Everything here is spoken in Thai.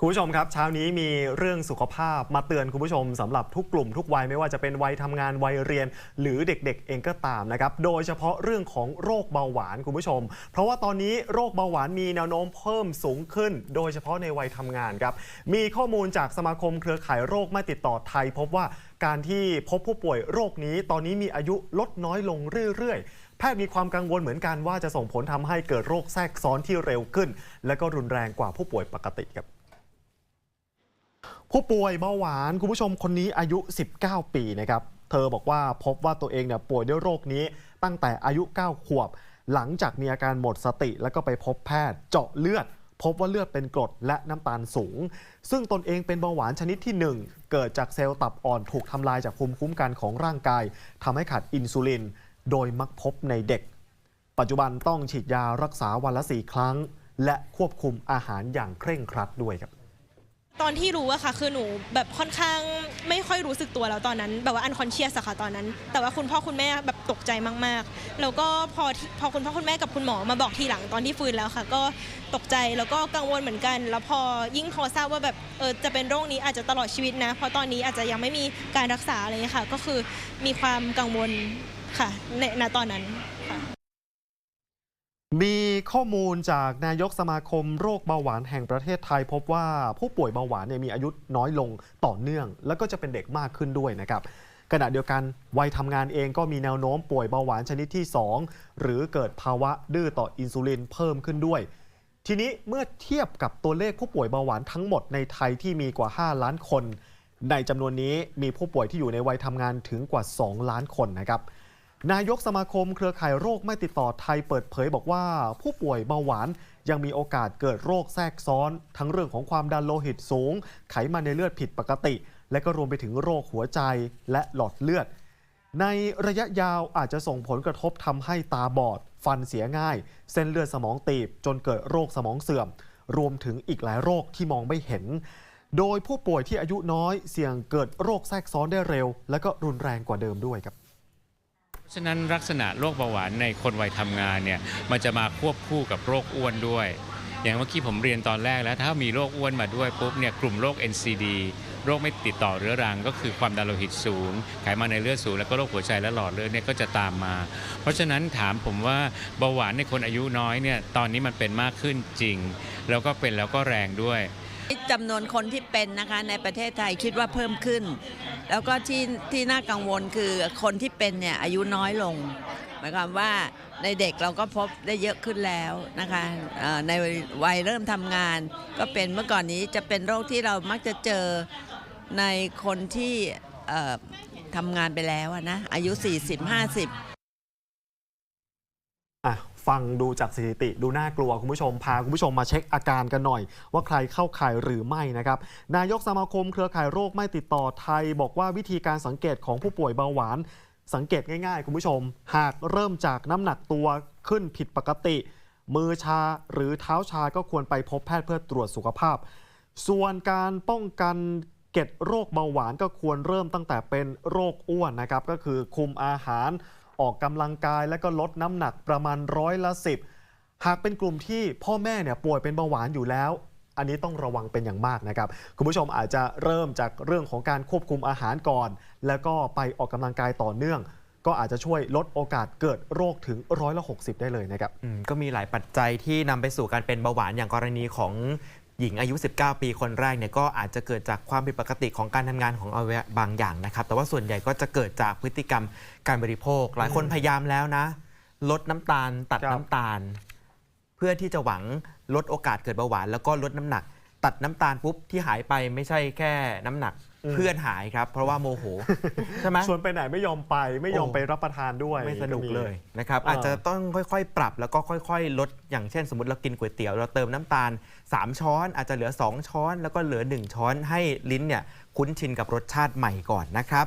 คุณผู้ชมครับเช้านี้มีเรื่องสุขภาพมาเตือนคุณผู้ชมสำหรับทุกกลุ่มทุกวัยไม่ว่าจะเป็นวัยทำงานวัยเรียน หรือเด็กๆ เองก็ตามนะครับโดยเฉพาะเรื่องของโรคเบาหวานคุณผู้ชม เพราะว่าตอนนี้โรคเบาหวานมีแนวโน้มเพิ่มสูงขึ้น โดยเฉพาะในวัยทำงานครับมีข้อมูลจากสมาคมเครือข่ายโรคไม่ติดต่อไทย พบว่าการที่พบผู้ป่วยโรคนี้ตอนนี้มีอายุลดน้อยลงเรื่อยๆแพทย์มีความกังวลเหมือนกันว่าจะส่งผลทำให้เกิดโรคแทรกซ้อนที่เร็วขึ้น และก็รุนแรงกว่าผู้ป่วยปกติครับ ผู้ป่วยเบาหวานคุณผู้ชมคนนี้อายุ 19 ปีนะครับ เธอบอกว่าพบว่าตัวเองเนี่ยป่วยด้วยโรคนี้ตั้งแต่อายุ 9 ขวบ หลังจากมีอาการหมดสติแล้วก็ไปพบแพทย์เจาะเลือด พบว่าเลือดเป็นกรดและน้ำตาลสูง ซึ่งตนเองเป็นเบาหวานชนิดที่ 1 เกิดจากเซลล์ตับอ่อนถูกทำลายจากภูมิคุ้มกันของร่างกายทำให้ขาดอินซูลิน โดยมักพบในเด็ก ปัจจุบันต้องฉีดยารักษาวันละ 4 ครั้ง และควบคุมอาหารอย่างเคร่งครัดด้วยครับ ตอนที่รู้อะค่ะ คือหนูแบบค่อนข้างไม่ค่อยรู้สึกตัวแล้วตอนนั้น แบบว่าอันคอนเชียสอะค่ะตอนนั้น แต่ว่าคุณพ่อคุณแม่แบบตกใจมากๆ แล้วก็พอพอคุณพ่อคุณแม่กับคุณหมอมาบอกทีหลังตอนที่ฟื้นแล้วค่ะ ก็ตกใจแล้วก็กังวลเหมือนกัน แล้วพอยิ่งพอทราบว่าแบบเออจะเป็นโรคนี้อาจจะตลอดชีวิตนะ เพราะตอนนี้อาจจะยังไม่มีการรักษาอะไรค่ะ ก็คือมีความกังวลค่ะในณตอนนั้นค่ะมี ข้อมูลจากนายกสมาคมโรคเบาหวานแห่งประเทศไทย พบว่าผู้ป่วยเบาหวานเนี่ยมีอายุน้อยลงต่อเนื่อง แล้วก็จะเป็นเด็กมากขึ้นด้วยนะครับขณะเดียวกันวัยทำงานเองก็มีแนวโน้มป่วยเบาหวานชนิดที่ 2 หรือเกิดภาวะดื้อต่ออินซูลินเพิ่มขึ้นด้วย ทีนี้เมื่อเทียบกับตัวเลขผู้ป่วยเบาหวานทั้งหมดในไทยที่มีกว่า 5 ล้านคน ในจำนวนนี้มีผู้ป่วยที่อยู่ในวัยทำงานถึงกว่า 2 ล้านคนนะครับ นายกสมาคมเครือข่ายโรคไม่ติดต่อไทยเปิดเผยบอกว่า ผู้ป่วยเบาหวานยังมีโอกาสเกิดโรคแทรกซ้อน ทั้งเรื่องของความดันโลหิตสูง ไขมันในเลือดผิดปกติ และก็รวมไปถึงโรคหัวใจและหลอดเลือด ในระยะยาวอาจจะส่งผลกระทบทำให้ตาบอด ฟันเสียง่าย เส้นเลือดสมองตีบ จนเกิดโรคสมองเสื่อม รวมถึงอีกหลายโรคที่มองไม่เห็น โดยผู้ป่วยที่อายุน้อยเสี่ยงเกิดโรคแทรกซ้อนได้เร็ว และก็รุนแรงกว่าเดิมด้วยครับ ราะฉะนั้นลักษณะโรคเบาหวานในคนวัยทำงานเนี่ยมันจะมาควบคู่กับโรคอ้วนด้วย อย่างเมื่อกี้ผมเรียนตอนแรกแล้ว ถ้ามีโรคอ้วนมาด้วยปุ๊บเนี่ยกลุ่มโรค NCD โรคไม่ติดต่อเรื้อรัง ก็คือความดันโลหิตสูง ไขมันในเลือดสูง แล้วก็โรคหัวใจและหลอดเลือดเนี่ยก็จะตามมา เพราะฉะนั้นถามผมว่าเบาหวานในคนอายุน้อยเนี่ยตอนนี้มันเป็นมากขึ้นจริง แล้วก็เป็นแล้วก็แรงด้วยจำนวนคนที่เป็นนะคะในประเทศไทยคิดว่าเพิ่มขึ้น แล้วก็ที่ที่น่ากังวลคือคนที่เป็นเนี่ยอายุน้อยลง หมายความว่าในเด็กเราก็พบได้เยอะขึ้นแล้วนะคะในวัยเริ่มทำงาน ก็เป็นเมื่อก่อนนี้จะเป็นโรคที่เรามักจะเจอในคนที่ทำงานไปแล้วนะอายุ 40-50 ฟังดูจากสถิติดูน่ากลัวคุณผู้ชม พาคุณผู้ชมมาเช็คอาการกันหน่อย ว่าใครเข้าข่ายหรือไม่นะครับนายกสมาคมเครือข่ายโรคไม่ติดต่อไทย บอกว่าวิธีการสังเกตของผู้ป่วยเบาหวาน สังเกตง่ายๆ คุณผู้ชม หากเริ่มจากน้ำหนักตัวขึ้นผิดปกติ มือชาหรือเท้าชาก็ควรไปพบแพทย์เพื่อตรวจสุขภาพ ส่วนการป้องกันเก็ดโรคเบาหวานก็ควรเริ่มตั้งแต่เป็นโรคอ้วนนะครับก็คือคุมอาหาร ออกกำลังกายและก็ลดน้ำหนักประมาณร้อยละสิบหากเป็นกลุ่มที่พ่อแม่เนี่ยป่วยเป็นเบาหวานอยู่แล้ว อันนี้ต้องระวังเป็นอย่างมากนะครับ คุณผู้ชมอาจจะเริ่มจากเรื่องของการควบคุมอาหารก่อน แล้วก็ไปออกกำลังกายต่อเนื่องก็อาจจะช่วยลดโอกาสเกิดโรคถึงร้อยละ60 ได้เลยนะครับก็มีหลายปัจจัยที่นำไปสู่การเป็นเบาหวานอย่างกรณีของ หญิงอายุ 19 ปีคนแรกเนี่ยก็อาจจะเกิดจากความผิดปกติของการทำงานของอวัยวะบางอย่างนะครับ แต่ว่าส่วนใหญ่ก็จะเกิดจากพฤติกรรมการบริโภค หลายคนพยายามแล้วนะ ลดน้ำตาล ตัดครับน้ำตาล เพื่อที่จะหวังลดโอกาสเกิดเบาหวาน แล้วก็ลดน้ำหนัก ตัดน้ำตาลปุ๊บที่หายไปไม่ใช่แค่น้ำหนักอืม เพื่อนหายครับ เพราะว่าโมโหใช่ไหมชวนไปไหนไม่ยอมไปไม่ยอมโอ้ไปรับประทานด้วยไม่สนุกมีเลยนะครับเออออาจจะต้องค่อยๆ ปรับแล้วก็ค่อย ๆ ลดอย่างเช่น สมมติเรากินก๋วยเตี๋ยวเราเติมน้ำตาล 3 ช้อน อาจจะเหลือ 2 ช้อน แล้วก็เหลือ 1 ช้อนให้ลิ้นเนี่ยคุ้นชินกับรสชาติใหม่ก่อนนะครับ